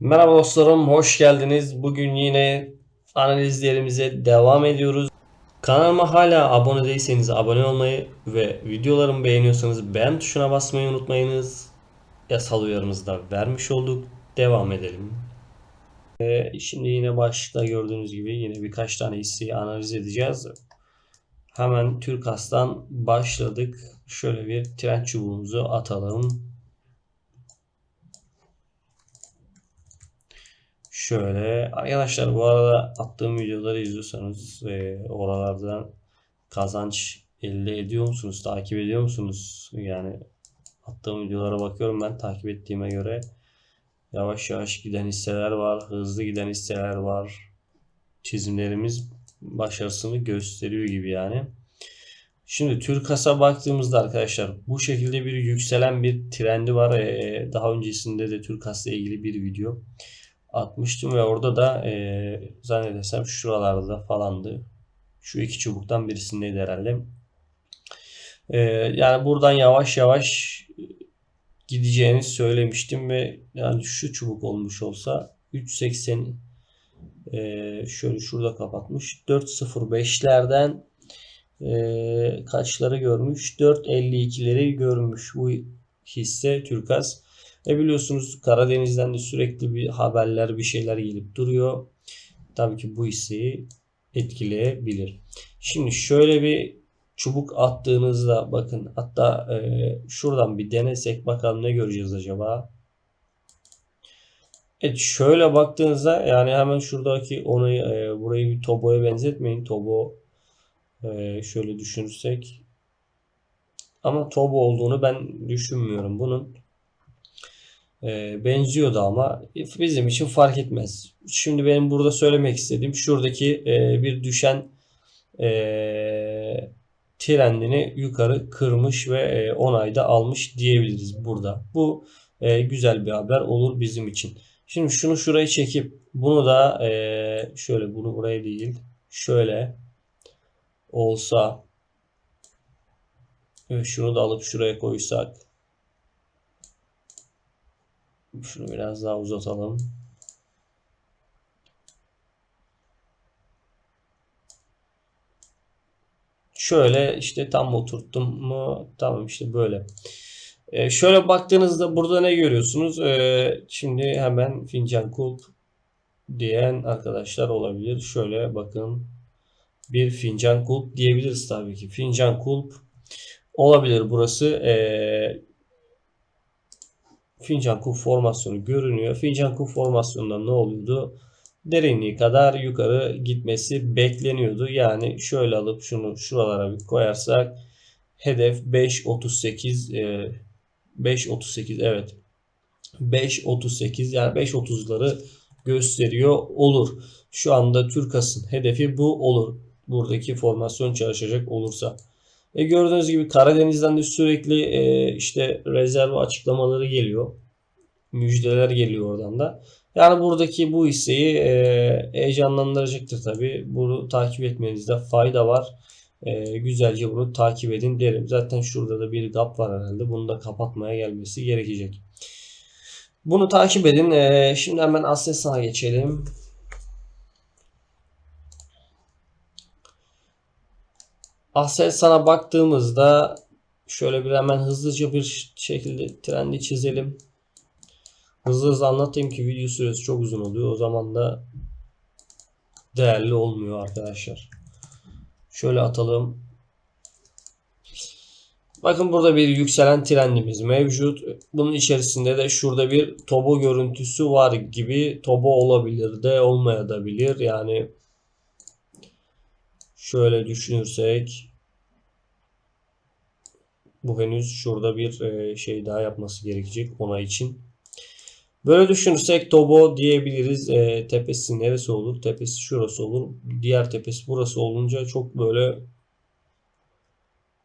Merhaba dostlarım, hoş geldiniz. Bugün yine analizlerimize devam ediyoruz. Kanalıma hala abone değilseniz abone olmayı ve videolarımı beğeniyorsanız beğen tuşuna basmayı unutmayınız. Yasal uyarımızı da vermiş olduk. Devam edelim. Ee, şimdi yine başta gördüğünüz gibi yine birkaç tane hisseyi analiz edeceğiz. Hemen Türkas'tan başladık. Şöyle bir tren çubuğumuzu atalım. Şöyle arkadaşlar bu arada attığım videoları izliyorsanız e, oralardan kazanç elde ediyor musunuz? Takip ediyor musunuz? Yani attığım videolara bakıyorum ben takip ettiğime göre yavaş yavaş giden hisseler var, hızlı giden hisseler var. Çizimlerimiz başarısını gösteriyor gibi yani. Şimdi Türkas'a baktığımızda arkadaşlar bu şekilde bir yükselen bir trendi var. E, daha öncesinde de Türkas'la ilgili bir video atmıştım ve orada da e, zannedersem şuralarda falandı. Şu iki çubuktan birisindeydi herhalde. E, yani buradan yavaş yavaş gideceğini söylemiştim ve yani şu çubuk olmuş olsa 3.80 e, şöyle şurada kapatmış. 4.05'lerden e, kaçları görmüş? 4.52'leri görmüş bu hisse Türkas. E biliyorsunuz Karadeniz'den de sürekli bir haberler bir şeyler gelip duruyor. Tabii ki bu hisseyi etkileyebilir. Şimdi şöyle bir çubuk attığınızda bakın hatta e, şuradan bir denesek bakalım ne göreceğiz acaba. Evet şöyle baktığınızda yani hemen şuradaki onu e, burayı bir Tobo'ya benzetmeyin. Tobo e, şöyle düşünürsek ama Tobo olduğunu ben düşünmüyorum bunun. E, benziyordu ama bizim için fark etmez. Şimdi benim burada söylemek istediğim şuradaki e, bir düşen e, trendini yukarı kırmış ve e, onayda almış diyebiliriz burada. Bu güzel bir haber olur bizim için. Şimdi şunu şuraya çekip bunu da şöyle bunu buraya değil şöyle olsa şunu da alıp şuraya koysak şunu biraz daha uzatalım. Şöyle işte tam oturttum mu? Tamam işte böyle. Ee, şöyle baktığınızda burada ne görüyorsunuz? Ee, şimdi hemen fincan kulp diyen arkadaşlar olabilir. Şöyle bakın. Bir fincan kulp diyebiliriz tabii ki. Fincan kulp olabilir burası. Ee, fincan kulp formasyonu görünüyor. Fincan kulp formasyonunda ne oluyordu? Derinliği kadar yukarı gitmesi bekleniyordu. Yani şöyle alıp şunu şuralara bir koyarsak hedef 5.38 e, 5.38 evet 5.38 yani 5.30'ları gösteriyor olur. Şu anda Türkas'ın hedefi bu olur. Buradaki formasyon çalışacak olursa. E gördüğünüz gibi Karadeniz'den de sürekli e, işte rezerv açıklamaları geliyor. Müjdeler geliyor oradan da. Yani buradaki bu hisseyi e, heyecanlandıracaktır tabi. Bunu takip etmenizde fayda var. E, güzelce bunu takip edin derim. Zaten şurada da bir gap var herhalde. Bunu da kapatmaya gelmesi gerekecek. Bunu takip edin. E, şimdi hemen Aselsan'a geçelim. Aselsan'a baktığımızda şöyle bir hemen hızlıca bir şekilde trendi çizelim. Hızlı hızlı anlatayım ki video süresi çok uzun oluyor. O zaman da değerli olmuyor arkadaşlar. Şöyle atalım. Bakın burada bir yükselen trendimiz mevcut. Bunun içerisinde de şurada bir tobo görüntüsü var gibi. Tobo olabilir de olmayabilir. Yani şöyle düşünürsek bu henüz şurada bir şey daha yapması gerekecek ona için. Böyle düşünürsek Tobo diyebiliriz. E, tepesi neresi olur? Tepesi şurası olur. Diğer tepesi burası olunca çok böyle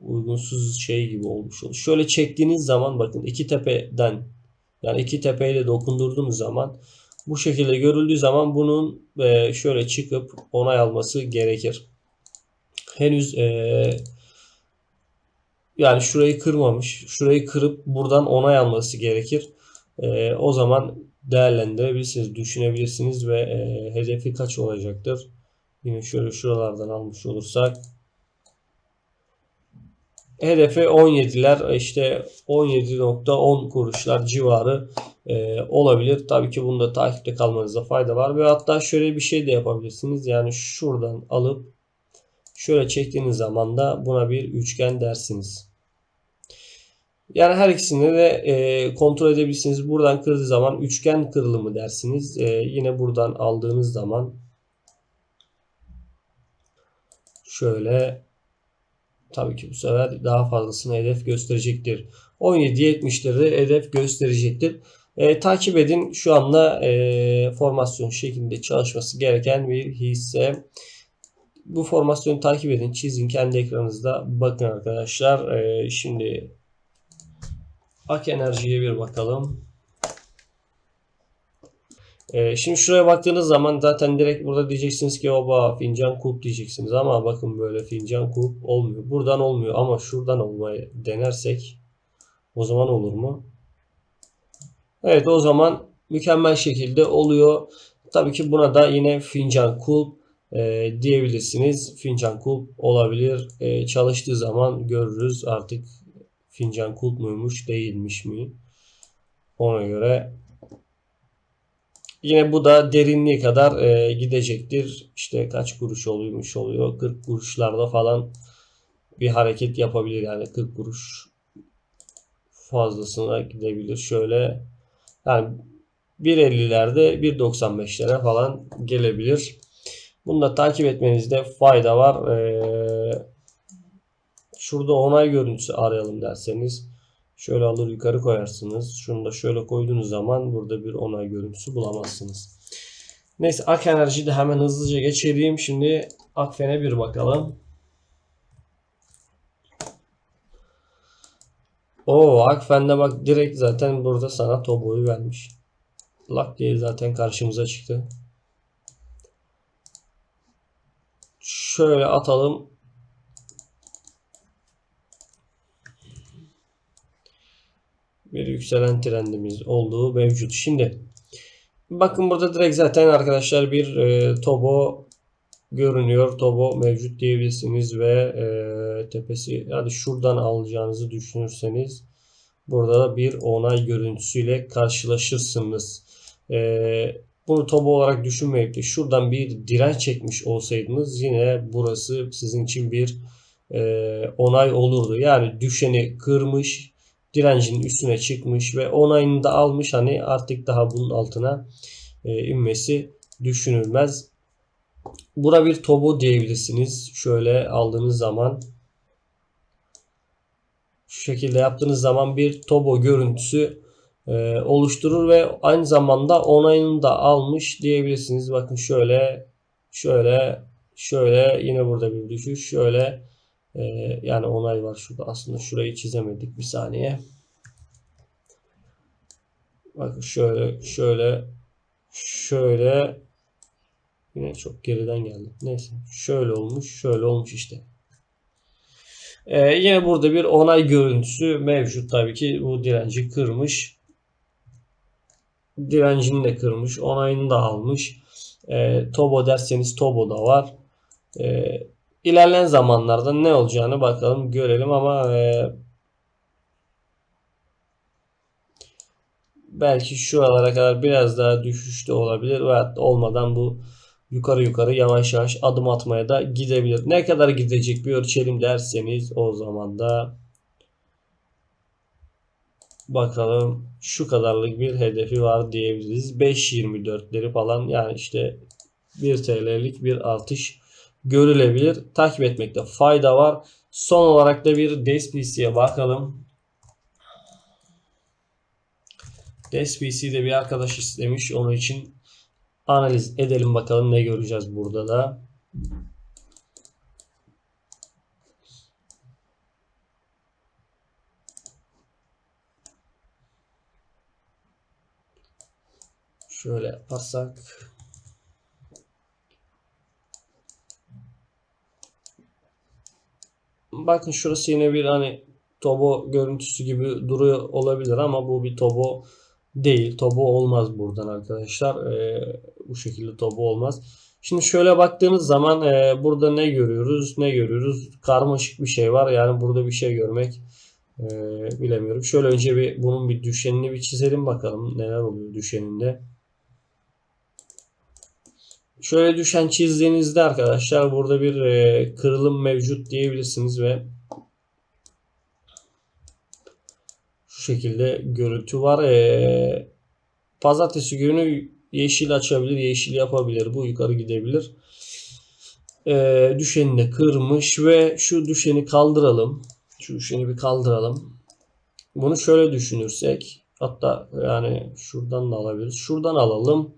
uygunsuz şey gibi olmuş olur. Şöyle çektiğiniz zaman bakın iki tepeden yani iki tepeyle dokundurduğumuz zaman bu şekilde görüldüğü zaman bunun e, şöyle çıkıp onay alması gerekir. Henüz e, yani şurayı kırmamış. Şurayı kırıp buradan onay alması gerekir. E, o zaman değerlendirebilirsiniz, düşünebilirsiniz ve e, hedefi kaç olacaktır? Yine şöyle şuralardan almış olursak hedefi 17'ler işte 17.10 kuruşlar civarı e, olabilir. Tabii ki bunda takipte kalmanızda fayda var ve hatta şöyle bir şey de yapabilirsiniz. Yani şuradan alıp şöyle çektiğiniz zaman da buna bir üçgen dersiniz. Yani her ikisini de e, kontrol edebilirsiniz. Buradan kırdığı zaman üçgen kırılımı dersiniz. E, yine buradan aldığınız zaman şöyle tabii ki bu sefer daha fazlasını hedef gösterecektir. 17.70'leri hedef gösterecektir. E, takip edin. Şu anda e, formasyon şeklinde çalışması gereken bir hisse. Bu formasyonu takip edin. Çizin kendi ekranınızda. Bakın arkadaşlar. E, şimdi Ak Enerji'ye bir bakalım. Ee, şimdi şuraya baktığınız zaman zaten direkt burada diyeceksiniz ki oba fincan kulp diyeceksiniz ama bakın böyle fincan kulp olmuyor. Buradan olmuyor ama şuradan olmayı denersek o zaman olur mu? Evet o zaman mükemmel şekilde oluyor. Tabii ki buna da yine fincan kulp e, diyebilirsiniz. Fincan kulp olabilir. E, çalıştığı zaman görürüz artık fincan kulp muymuş değilmiş mi? Ona göre Yine bu da derinliği kadar e, gidecektir. İşte kaç kuruş oluyormuş oluyor. 40 kuruşlarda falan bir hareket yapabilir. Yani 40 kuruş fazlasına gidebilir. Şöyle yani 1.50'lerde 1.95'lere falan gelebilir. Bunu da takip etmenizde fayda var. Ee, şurada onay görüntüsü arayalım derseniz Şöyle alır yukarı koyarsınız. Şunu da şöyle koyduğunuz zaman burada bir onay görüntüsü bulamazsınız. Neyse Ak Enerji'yi de hemen hızlıca geçelim. Şimdi Akfen'e bir bakalım. O Akfen'de bak direkt zaten burada sana Tobo'yu vermiş. Lak diye zaten karşımıza çıktı. Şöyle atalım. bir yükselen trendimiz olduğu mevcut. Şimdi bakın burada direkt zaten arkadaşlar bir e, Tobo görünüyor. Tobo mevcut diyebilirsiniz ve e, tepesi yani şuradan alacağınızı düşünürseniz burada da bir onay görüntüsüyle karşılaşırsınız. E, bunu Tobo olarak düşünmeyip de şuradan bir direnç çekmiş olsaydınız yine burası sizin için bir e, onay olurdu. Yani düşeni kırmış direncin üstüne çıkmış ve onayını da almış. Hani artık daha bunun altına e, inmesi düşünülmez. Buna bir tobo diyebilirsiniz. Şöyle aldığınız zaman şu şekilde yaptığınız zaman bir tobo görüntüsü e, oluşturur ve aynı zamanda onayını da almış diyebilirsiniz. Bakın şöyle şöyle şöyle yine burada bir düşüş şöyle ee, yani onay var şurada. Aslında şurayı çizemedik. Bir saniye. Bakın şöyle şöyle şöyle yine çok geriden geldi. Neyse. Şöyle olmuş. Şöyle olmuş işte. Ee, yine burada bir onay görüntüsü mevcut. Tabii ki bu direnci kırmış. Direncini de kırmış. Onayını da almış. E, Tobo derseniz Tobo da var. E, İlerleyen zamanlarda ne olacağını bakalım görelim ama e, belki şuralara kadar biraz daha düşüşte olabilir ve olmadan bu yukarı yukarı yavaş yavaş adım atmaya da gidebilir. Ne kadar gidecek bir ölçelim derseniz o zaman da bakalım şu kadarlık bir hedefi var diyebiliriz. 5.24'leri falan yani işte 1 TL'lik bir artış görülebilir. Takip etmekte fayda var. Son olarak da bir DSPC'ye bakalım. DSPC'de bir arkadaş istemiş. Onun için analiz edelim bakalım ne göreceğiz burada da. Şöyle yaparsak Bakın şurası yine bir hani Tobo görüntüsü gibi duruyor olabilir ama bu bir Tobo değil. Tobo olmaz buradan arkadaşlar. Ee, bu şekilde tobo olmaz. Şimdi şöyle baktığınız zaman e, burada ne görüyoruz? Ne görüyoruz? Karmaşık bir şey var. Yani burada bir şey görmek e, bilemiyorum. Şöyle önce bir bunun bir düşenini bir çizelim bakalım neler oluyor düşeninde. Şöyle düşen çizdiğinizde arkadaşlar burada bir e, kırılım mevcut diyebilirsiniz ve şu şekilde görüntü var. E, pazartesi günü yeşil açabilir, yeşil yapabilir. Bu yukarı gidebilir. E, düşeni de kırmış ve şu düşeni kaldıralım. Şu düşeni bir kaldıralım. Bunu şöyle düşünürsek hatta yani şuradan da alabiliriz. Şuradan alalım.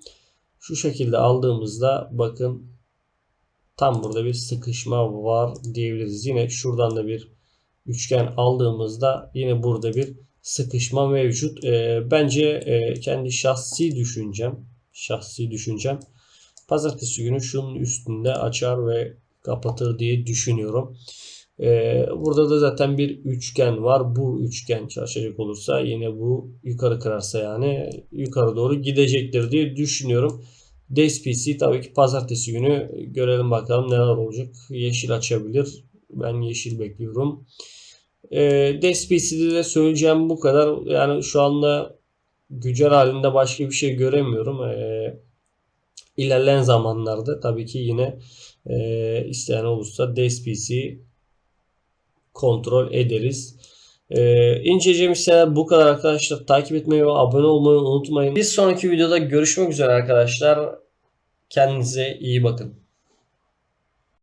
Şu şekilde aldığımızda bakın tam burada bir sıkışma var diyebiliriz. Yine şuradan da bir üçgen aldığımızda yine burada bir sıkışma mevcut. Ee, bence e, kendi şahsi düşüncem, şahsi düşüncem pazartesi günü şunun üstünde açar ve kapatır diye düşünüyorum. Ee, burada da zaten bir üçgen var. Bu üçgen çalışacak olursa yine bu yukarı kırarsa yani yukarı doğru gidecektir diye düşünüyorum. DSPC tabii ki pazartesi günü görelim bakalım neler olacak. Yeşil açabilir. Ben yeşil bekliyorum. Ee, DSPC'de de söyleyeceğim bu kadar. Yani şu anda güncel halinde başka bir şey göremiyorum. Ee, ilerleyen zamanlarda tabii ki yine e, isteyen olursa DSPC kontrol ederiz. Ee, inceleyeceğim şeyler bu kadar arkadaşlar. Takip etmeyi ve abone olmayı unutmayın. Bir sonraki videoda görüşmek üzere arkadaşlar. Kendinize iyi bakın.